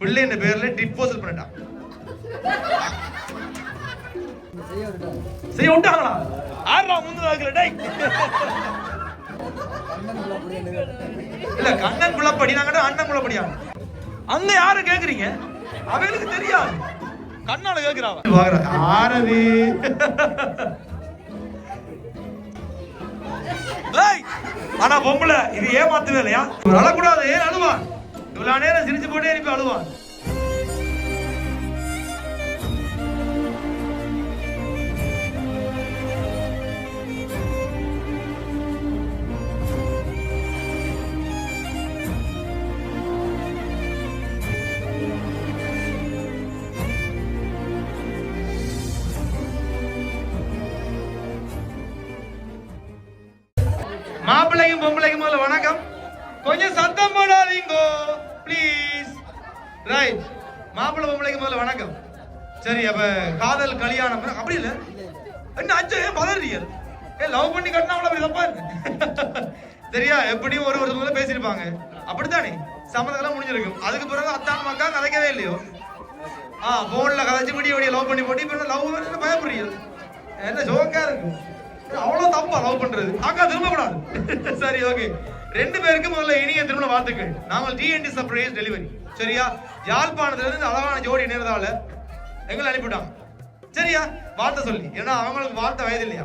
பிள்ளைன்ற பேர்ல டிஸ்போசல் பண்ணிட்டான். செய்ய விட்டாங்களா ஆறா முன்னாள் டேய். இல்ல கண்ணன் குளப்படினாங்கடா அண்ணன் குளப்படியா அங்க யாரு கேக்குறீங்க? அவங்களுக்கு தெரியாது. கண்ணால கேக்குறாங்க ஆரதி. ஆனா பொம்பளை இது ஏமாத்துவே இல்லையா அழக்கூடாது ஏன் அழுவான் இவ்வளவு நேரம் சிரிச்சு போட்டே அனுப்பி அழுவான். மாப்பிள்ளையும் பொம்பளைக்கும் முதல்ல வணக்கம். கொஞ்சம் சத்தம் போடாதீங்கோ. ப்ளீஸ் ரைட் மாப்பிள்ளை பொம்பளைக்கு முதல்ல வணக்கம். சரி அப்ப காதல் கல்யாணம் அப்படி இல்ல. என்ன அச்சோ ஏன் பதறீங்க ஏ லவ் பண்ணி கட்டினா அவ்வளவு தப்பா சரியா? எப்படியும் ஒரு வருஷம் முதல்ல பேசியிருப்பாங்க. அப்படித்தானே? சம்மதம் முடிஞ்சிருக்கும். அதுக்கு பிறகு அத்தான் மக்கா கதைக்கவே இல்லையோ? ஆ போன்ல கதைச்சு முடிய விடிய லவ் பண்ணி போட்டு இப்ப லவ் பயப்படுறீங்க? என்ன ஜோக்கா இருக்கும் அவ்வளவு தப்பா லவ் பண்றது. அக்கா திரும்ப கூடாது சரி ஓகே ரெண்டு பேருக்கும் முதல்ல இனிய திருமண வாழ்த்துக்கள். நாங்கள் டிஎன்டி சர்ப்ரைஸ் டெலிவரி சரியா? யாழ்ப்பாணத்துல இருந்து அழகான ஜோடி நேர்ந்தால எங்களை அனுப்பிவிட்டாங்க. சரியா? வார்த்தை சொல்லி. ஏன்னா அவங்களுக்கு வார்த்தை வயது இல்லையா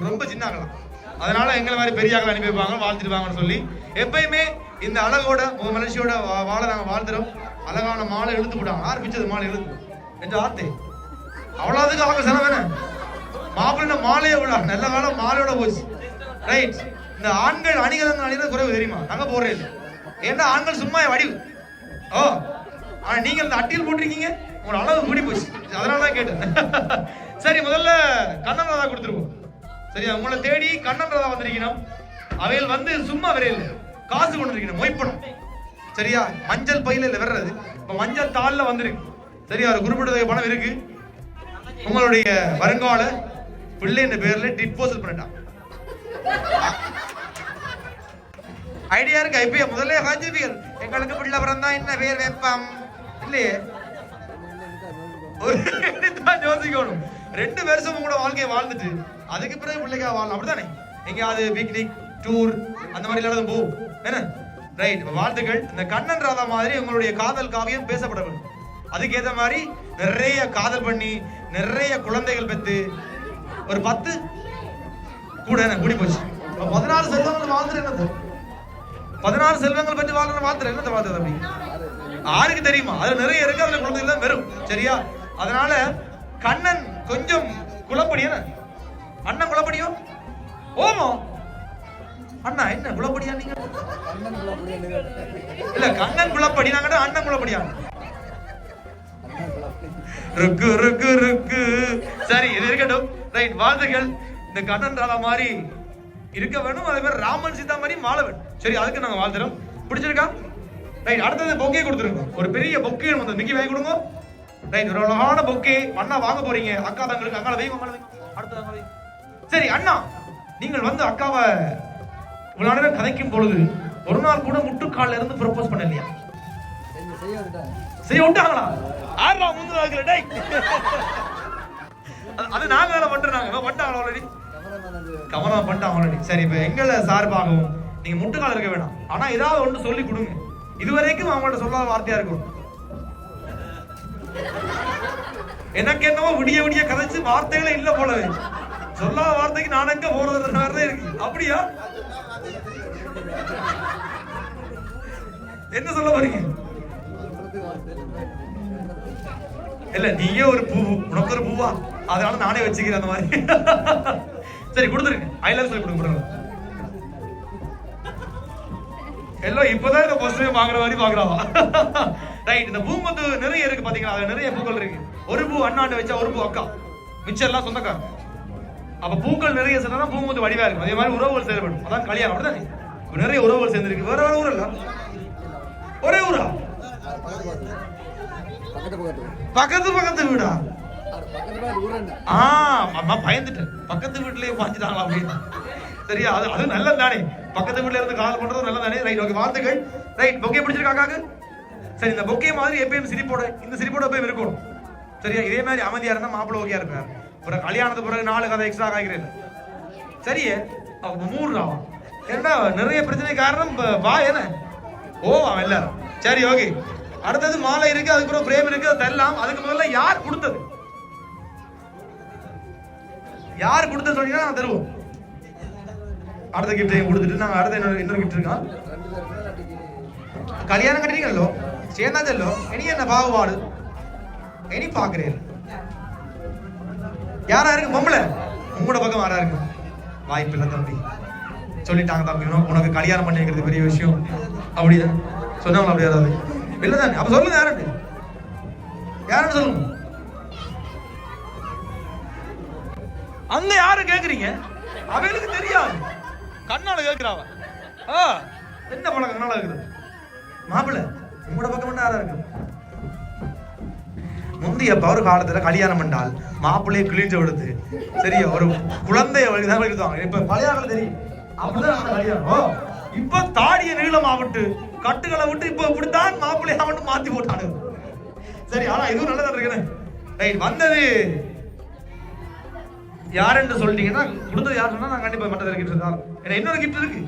ரொம்ப சின்னாங்களாம் அதனால எங்களை மாதிரி பெரியாக்கள் அனுப்பி வைப்பாங்க வாழ்த்துருவாங்கன்னு சொல்லி எப்பயுமே இந்த அழகோட உங்க மனுஷியோட வா- வாழ நாங்கள் வாழ்ந்துடும் அழகான மாலை இழுத்து விட்டாங்க ஆரம்பிச்சது மாலை இழுத்து. என்ற வார்த்தை அவ்வளோதுக்கு அவங்க செலவு மாப்பிள்ளை மாலையை விடா நல்ல காலம் மாலையோட போச்சு. ரைட் இந்த ஆண்கள் அணிகலங்கள் அணிகிறது குறைவு தெரியுமா? நாங்க போடுறே இல்லை ஏன்னா ஆண்கள் சும்மா வடிவு. ஓ ஆனா நீங்க இந்த அட்டியில் போட்டிருக்கீங்க? உங்களோட அளவு கூடி போச்சு. அதனால தான் கேட்டேன். சரி முதல்ல கண்ணன் ராதா கொடுத்துருவோம். சரியா? உங்களை தேடி கண்ணன் ராதா வந்திருக்கணும். அவையில் வந்து சும்மா விரையில். காசு கொண்டு இருக்கணும் மொய்ப்பணும். சரியா? மஞ்சள் பையில இல்லை வர்றது இப்ப மஞ்சள் தாளில் வந்திருக்கு. சரியா? ஒரு குறிப்பிட்ட பணம் இருக்கு. உங்களுடைய வருங்கால பிள்ளைன்ற பேர்ல டிப்போசல் பண்ணிட்டான். ஐடியா இருக்கு. இப்ப முதல்ல காஞ்சிருப்பீர்கள் எங்களுக்கு பிள்ளை பிறந்தா என்ன பேர் வைப்பம்? இல்லையே? ஒரு யோசிக்கணும். ரெண்டு வருஷம் கூட வாழ்க்கையை வாழ்ந்துட்டு அதுக்கு பிறகு பிள்ளைக்கா வாழலாம் அப்படித்தானே? எங்கேயாவது பிக்னிக் டூர் அந்த மாதிரி இல்லாத போ. என்ன? ரைட் வாழ்த்துக்கள். இந்த கண்ணன் ராதா மாதிரி உங்களுடைய காதல் காவியம் பேசப்பட வேண்டும் அதுக்கேற்ற மாதிரி நிறைய காதல் பண்ணி நிறைய குழந்தைகள் பெத்து ஒரு பத்து கூட என்ன கூடி போச்சு. பதினாலு பதினாறு செல்வங்கள் வாழ்ந்துட்டு என்னது? பதினாறு செல்வங்கள் பற்றி வாழ்ற மாத்திரை என்ன வாழ்த்துறது தம்பி ஆருக்கு தெரியுமா? அது நிறைய இருக்கு அதுல குழந்தைகள் தான் வெறும் சரியா? அதனால கண்ணன் கொஞ்சம் குழப்படியா அண்ணன் குழப்படியோ ஓமோ? அண்ணா என்ன குழப்படியா நீங்க? இல்ல கண்ணன் குழப்படி நாங்க அண்ணன் குழப்படியா ருக்கு ருக்கு ருக்கு. சரி இது இருக்கட்டும். ரைட் வாழ்த்துகள் இந்த கண்ணன் ராதா மாதிரி இருக்க வேணும். அதே மாதிரி ராமன் சீதா மாதிரி மாலை வேணும். சரி அதுக்கு நாங்க வாழ்த்துறோம். பிடிச்சிருக்கா? ரைட் அடுத்தது பொக்கே கொடுத்துருங்க. ஒரு பெரிய பொக்கே வந்து மிக்கி வாங்கி கொடுங்க. ரைட் ஒரு அழகான பொக்கே. அண்ணா வாங்க போறீங்க. அக்கா தங்களுக்கு அக்கால வைங்க அங்கால அடுத்தது சரி அண்ணா நீங்கள் வந்து அக்காவை இவ்வளவு நேரம் கதைக்கும் பொழுது ஒரு நாள் கூட முட்டுக்கால்ல இருந்து ப்ரப்போஸ் பண்ணலையா? செய்ய விட்டாங்களா? ஆறா முந்து டேய் அது- அது நாங்க வேலை பண்றாங்க வட்டாங்களா ஆல்ரெடி கவனம் பண்ணிட்டாங்க ஆல்ரெடி சரி இப்ப எங்களை சார்பாகவும் நீங்க முட்டுக்கால இருக்க வேணாம். ஆனா ஏதாவது ஒன்று சொல்லி கொடுங்க. இதுவரைக்கும் அவங்கள்ட்ட சொல்லாத வார்த்தையா இருக்கும். எனக்கு என்னவோ விடிய விடிய கதைச்சு வார்த்தைகளே இல்ல போலவே. சொல்லாத வார்த்தைக்கு நான் எங்க போறது? தான் இருக்கு. அப்படியா? என்ன சொல்ல போறீங்க? இல்ல நீயே ஒரு பூ. உனக்கு ஒரு பூவா? அதனால நானே வச்சுக்கிறேன் அந்த மாதிரி. சரி கொடுத்துருங்க. ஐ லவ் சொல்லி கொடுங்க. எல்லாம் இப்பதான் இந்த பஸ்ல வாங்குற மாதிரி வாங்குறாவா? ரைட் இந்த பூ வந்து நிறைய இருக்கு பாத்தீங்களா? அதுல நிறைய பூக்கள் இருக்கு. ஒரு பூ அண்ணாண்டு வச்சா ஒரு பூ அக்கா. மிச்சம் எல்லாம் சொந்தக்காரங்க அப்ப பூக்கள் நிறைய சேர்ந்தா பூ வந்து வடிவா இருக்கும். அதே மாதிரி உறவுகள் செயல்படும். அதான் கல்யாணம் அப்படிதானே இப்ப நிறைய உறவுகள் சேர்ந்திருக்கு. வேற வேற ஊர் இல்ல ஒரே ஊரா? பக்கத்து பக்கத்து வீடா? ஆ அம்மா பயந்துட்டேன் பக்கத்து வீட்டிலேயே பாஞ்சிட்டாங்களா அப்படின்னு. சரியா? அது அது நல்லது தானே. பக்கத்து வீட்ல இருந்து கால் பண்றது நல்லது தானே. ரைட் ஓகே வாழ்த்துக்கள். ரைட் பொக்கே பிடிச்சிருக்காங்க சரி இந்த பொக்கே மாதிரி எப்பயும் சிரிப்போட இந்த சிரிப்போட எப்பயும் இருக்கணும். சரியா? இதே மாதிரி அமைதியா இருந்தா மாப்பிள்ளை ஓகே இருப்பார். பிறகு கல்யாணத்து பிறகு நாலு கதை எக்ஸ்ட்ரா காய்க்கிறேன் சரியே? அவங்க மூணு ஆகும் ஏன்னா நிறைய பிரச்சனை காரணம் வா என்ன? ஓ அவன் எல்லாரும். சரி ஓகே அடுத்தது மாலை இருக்கு அதுக்கப்புறம் பிரேம் இருக்கு அது தரலாம் அதுக்கு முதல்ல யார் கொடுத்தது? யார் கொடுத்த சொன்னீங்கன்னா நான் தருவோம். அடுத்த கிஃப்ட் கொடுத்துட்டு நாங்க அடுத்த இன்னொரு இன்னொரு கிஃப்ட் இருக்கா? கல்யாணம் கட்டினீங்களோ சேர்ந்தாச்சല്ലോ இனி என்ன பாகுபாடு? இனி பாக்குறேன். யாரா இருக்கு? பொம்பளை. உங்களோட பக்கம் யாரா இருக்கு? வாய்ப்பு இல்லை தம்பி. சொல்லிட்டாங்க தம்பி. உனக்கு- கல்யாணம் பண்ணி வைக்கிறது பெரிய விஷயம். அப்படிதான். சொன்னாங்களா அப்படி யாராவது இல்லை தானே அப்ப சொல்லுங்க யாருன்னு யாருன்னு சொல்லுங்க? அங்க யாரு கேக்குறீங்க? அவங்களுக்கு தெரியாது. கண்ணால கேக்குறாவ. ஆ. என்ன பழக்கம்? கண்ணால இருக்குது மாப்பிள்ள உங்களோட பக்கம் என்ன யாரா இருக்கு முந்தைய பவர் காலத்துல கல்யாணம் பண்ணால் மாப்பிள்ளையை கிழிஞ்சு விடுது சரியா ஒரு குழந்தைய வழிதான் எழுதுவாங்க இப்ப பழைய காலம் தெரியும். அப்படிதான் கல்யாணம். ஓ, இப்ப தாடிய நீளம் ஆகட்டு கட்டுகளை விட்டு இப்ப இப்படித்தான் மாப்பிள்ளைய அவன் மாத்தி போட்டானு சரி ஆனா இதுவும் நல்லதா இருக்குன்னு ரைட் வந்தது. யாருன்னு சொல்லிட்டீங்கன்னா கொடுத்தது யார் சொன்னா நான் கண்டிப்பா மற்ற கிஃப்ட் தான். ஏன்னா இன்னொரு கிஃப்ட் இருக்கு?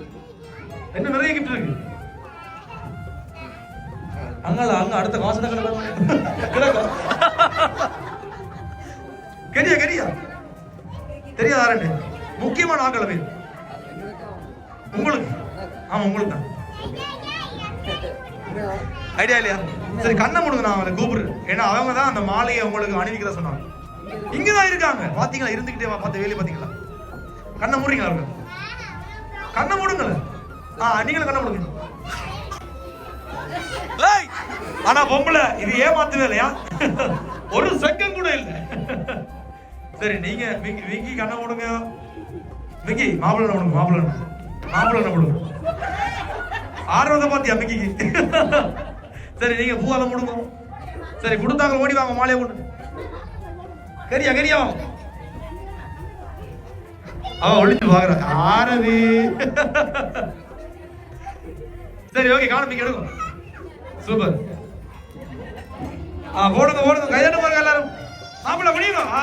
இன்னும் நிறைய கிஃப்ட் இருக்கு? அங்கல அங்க அடுத்த காசு தான் கிடக்கும் கெரியா கெரியா? தெரியாத யாருன்னு முக்கியமான ஆட்கள் பேர் உங்களுக்கு? ஆமா உங்களுக்கு தான். ஐடியா இல்லையா? சரி கண்ணை மூடுங்க நான் அவனை கூப்பிடுறேன். ஏன்னா அவங்க தான் அந்த மாலையை உங்களுக்கு அணிவிக்கிறத சொன்னாங்க. இங்கதான் இருக்காங்க. பாத்தீங்களா? இருந்துகிட்டே பார்த்த வேலையை பாத்தீங்களா? கண்ணை மூடுறீங்களா அவங்க கண்ணை மூடுங்களேன் ஆ நீங்களும் கண்ணை மூடுங்க. ஆனா பொம்பளை இது ஏமாத்துவே இல்லையா? ஒரு செகண்ட் கூட இல்ல. சரி நீங்க விங்கி விக்கி கண்ணை மூடுங்க. விங்கி மாப்பிள்ளை மூடுங்க மாப்பிள்ளை மாப்பிள்ளை மூடுங்க. ஆர்வத்தை பாத்தியா விங்கிக்கு? சரி நீங்க பூவால மூடுங்க. சரி கொடுத்தாங்க ஓடி வாங்க மாலையை கொண்டு கரியா கரியா. அவன் அவ ஒளிச்சு பாக்குறா ஆரதி சரி ஓகே காணுங்க எடுக்கும் சூப்பர். ஆ போடுங்க போடுங்க. கையாண்டு பாருங்க எல்லாரும். மாப்பிள்ள முடியணும் ஆ.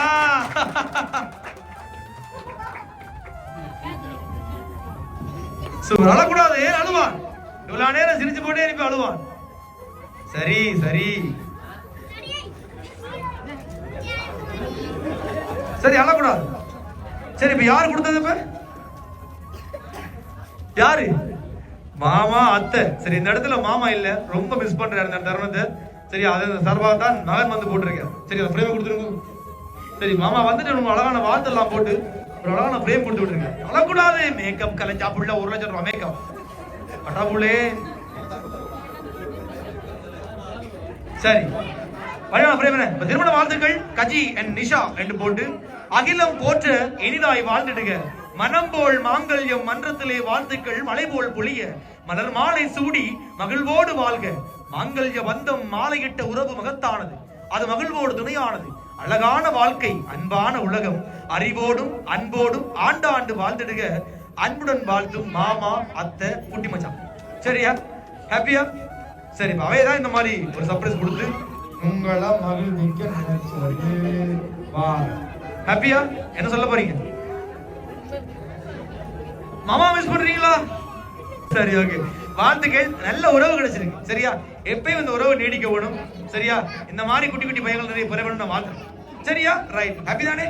சூப்பர். அழக்கூடாது ஏன் அழுவான்? இவ்வளவு நேரம் சிரிச்சு போட்டே இருப்பேன் அழுவான். சரி சரி. சரி அழக்கூடாது சரி இப்ப யாரு கொடுத்தது இப்ப? யாரு? மாமா அத்தை. சரி இந்த இடத்துல மாமா இல்ல. ரொம்ப மிஸ் பண்றாரு இந்த தருணத்தை. சரி அது சர்வாக தான் மகன் வந்து போட்டிருக்கேன் சரி அந்த ஃப்ரேம் கொடுத்துருங்க. சரி மாமா வந்துட்டு ரொம்ப அழகான வாழ்த்தெல்லாம் போட்டு ஒரு அழகான ஃப்ரேம் கொடுத்து விட்டுருக்கேன் அழக்கூடாது மேக்கப் கலைஞ்சா புள்ள ஒரு லட்சம் ரூபாய் மேக்கப் அட்டாபுளே சரி. அழகான ஃப்ரேம் இப்ப திருமண வாழ்த்துக்கள் கஜி அண்ட் நிஷா என்று போட்டு அகிலம் போற்ற இனிதாய் வாழ்ந்துடுக. மனம் போல் மாங்கல்யம் மன்றத்திலே வாழ்த்துக்கள் மலை போல் பொழிய. மலர் மாலை சூடி மகிழ்வோடு வாழ்க. மாங்கல்ய பந்தம் மாலையிட்ட உறவு மகத்தானது. அது மகிழ்வோடு துணையானது. அழகான வாழ்க்கை அன்பான உலகம். அறிவோடும் அன்போடும் ஆண்டாண்டு வாழ்ந்திடுக. அன்புடன் வாழ்த்தும் மாமா அத்தை குட்டி மச்சான். சரியா? ஹாப்பியா சரி அவையதான் இந்த மாதிரி ஒரு சர்ப்ரைஸ் கொடுத்து உங்களை மகிழ்விக்க நினைச்சது ஹாப்பியா என்ன சொல்ல போறீங்க? மாமா மிஸ் பண்றீங்களா? சரி ஓகே வாழ்த்துக்கள். நல்ல உறவு கிடைச்சிருக்கு. சரியா? எப்பயும் இந்த உறவு நீடிக்க வேணும். சரியா? இந்த மாதிரி குட்டி குட்டி பையன்கள் நிறைய பெற வேணும் நான் வாழ்த்துறேன் சரியா? ரைட் ஹாப்பி தானே?